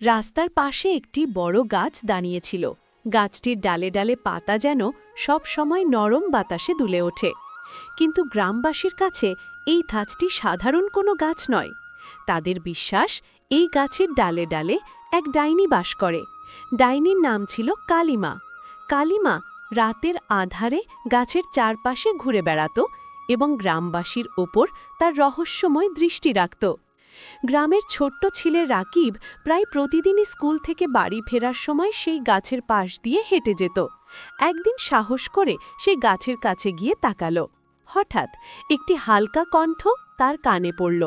রাস্তার পাশে একটি বড় গাছ দাঁড়িয়েছিল। গাছটির ডালে ডালে পাতা যেন সব সময় নরম বাতাসে দুলে ওঠে। কিন্তু গ্রামবাসীর কাছে এই গাছটি সাধারণ কোনো গাছ নয়। তাদের বিশ্বাস, এই গাছের ডালে ডালে এক ডাইনি বাস করে। ডাইনির নাম ছিল কালিমা। কালিমা রাতের আধারে গাছের চারপাশে ঘুরে বেড়াত এবং গ্রামবাসীর ওপর তার রহস্যময় দৃষ্টি রাখত। গ্রামের ছোট্ট ছেলে রাকিব প্রায় প্রতিদিনই স্কুল থেকে বাড়ি ফেরার সময় সেই গাছের পাশ দিয়ে হেঁটে যেত। একদিন সাহস করে সেই গাছের কাছে গিয়ে তাকালো। হঠাৎ একটি হালকা কণ্ঠ তার কানে পড়ল,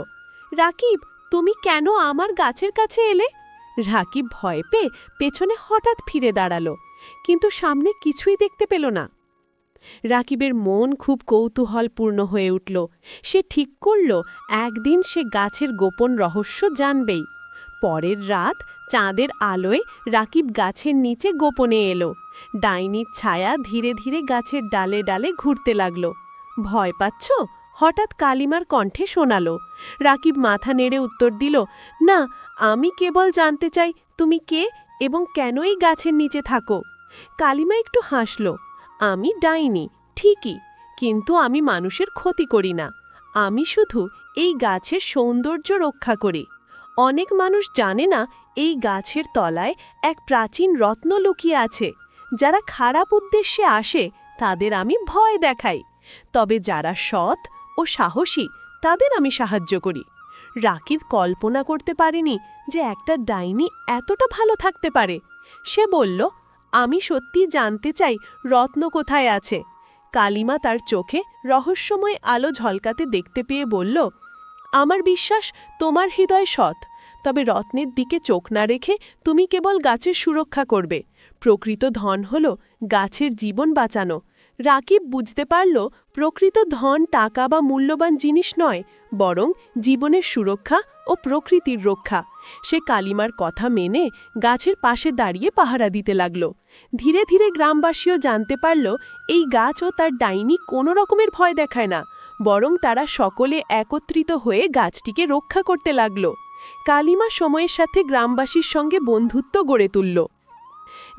রাকিব, তুমি কেন আমার গাছের কাছে এলে? রাকিব ভয় পেয়ে পেছনে হঠাৎ ফিরে দাঁড়াল, কিন্তু সামনে কিছুই দেখতে পেল না। রাকিবের মন খুব কৌতূহলপূর্ণ হয়ে উঠল। সে ঠিক করল, একদিন সে গাছের গোপন রহস্য জানবেই। পরের রাত চাঁদের আলোয় রাকিব গাছের নিচে গোপনে এলো। ডাইনির ছায়া ধীরে ধীরে গাছের ডালে ডালে ঘুরতে লাগল। ভয় পাচ্ছ? হঠাৎ কালিমার কণ্ঠে শোনালো। রাকিব মাথা নেড়ে উত্তর দিল, না, আমি কেবল জানতে চাই তুমি কে এবং কেন এই গাছের নিচে থাকো? কালিমা একটু হাসল। আমি ডাইনি, ঠিকই, কিন্তু আমি মানুষের ক্ষতি করি না। আমি শুধু এই গাছের সৌন্দর্য রক্ষা করি। অনেক মানুষ জানে না এই গাছের তলায় এক প্রাচীন রত্ন লুকিয়ে আছে। যারা খারাপ উদ্দেশ্যে আসে, তাদের আমি ভয় দেখাই। তবে যারা সৎ ও সাহসী, তাদের আমি সাহায্য করি। রাকিব কল্পনা করতে পারেনি যে একটা ডাইনি এতটা ভালো থাকতে পারে। সে বলল আমি সত্যি জানতে চাই রত্ন কোথায় আছে। কালিমা তার চোখে রহস্যময় আলো ঝলকাতে দেখতে পেয়ে বলল, আমার বিশ্বাস তোমার হৃদয় সৎ, তবে রত্নের দিকে চোখ না রেখে তুমি কেবল গাছের সুরক্ষা করবে। প্রকৃত ধন হল গাছের জীবন বাঁচানো। রাকিব বুঝতে পারল প্রকৃত ধন, টাকা বা মূল্যবান জিনিস নয়, বরং জীবনের সুরক্ষা ও প্রকৃতির রক্ষা। সে কালিমার কথা মেনে গাছের পাশে দাঁড়িয়ে পাহারা দিতে লাগল। ধীরে ধীরে গ্রামবাসীও জানতে পারল এই গাছ ও তার ডাইনি কোনো রকমের ভয় দেখায় না, বরং তারা সকলে একত্রিত হয়ে গাছটিকে রক্ষা করতে লাগল। কালিমা সময়ের সাথে গ্রামবাসীর সঙ্গে বন্ধুত্ব গড়ে তুলল।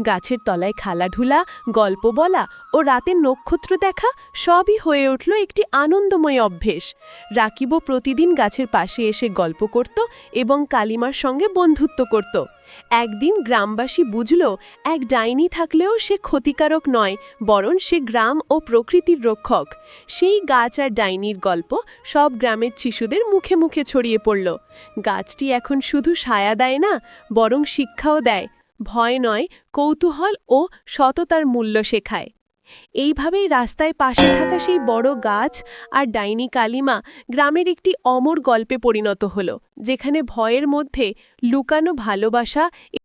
গাছের তলায় খেলাধুলা, গল্প বলা ও রাতের নক্ষত্র দেখা সবই হয়ে উঠল একটি আনন্দময় অভ্যেস। রাকিবও প্রতিদিন গাছের পাশে এসে গল্প করত এবং কালিমার সঙ্গে বন্ধুত্ব করত। একদিন গ্রামবাসী বুঝল, এক ডাইনি থাকলেও সে ক্ষতিকারক নয়, বরং সে গ্রাম ও প্রকৃতির রক্ষক। সেই গাছ আর ডাইনির গল্প সব গ্রামের শিশুদের মুখে মুখে ছড়িয়ে পড়ল। গাছটি এখন শুধু সায়া দেয় না, বরং শিক্ষাও দেয়। ভয় নয়, কৌতূহল ও সততার মূল্য শেখায়। এইভাবেই রাস্তায় পাশে থাকা সেই বড় গাছ আর ডাইনি কালিমা গ্রামের একটি অমর গল্পে পরিণত হল, যেখানে ভয়ের মধ্যে লুকানো ভালোবাসা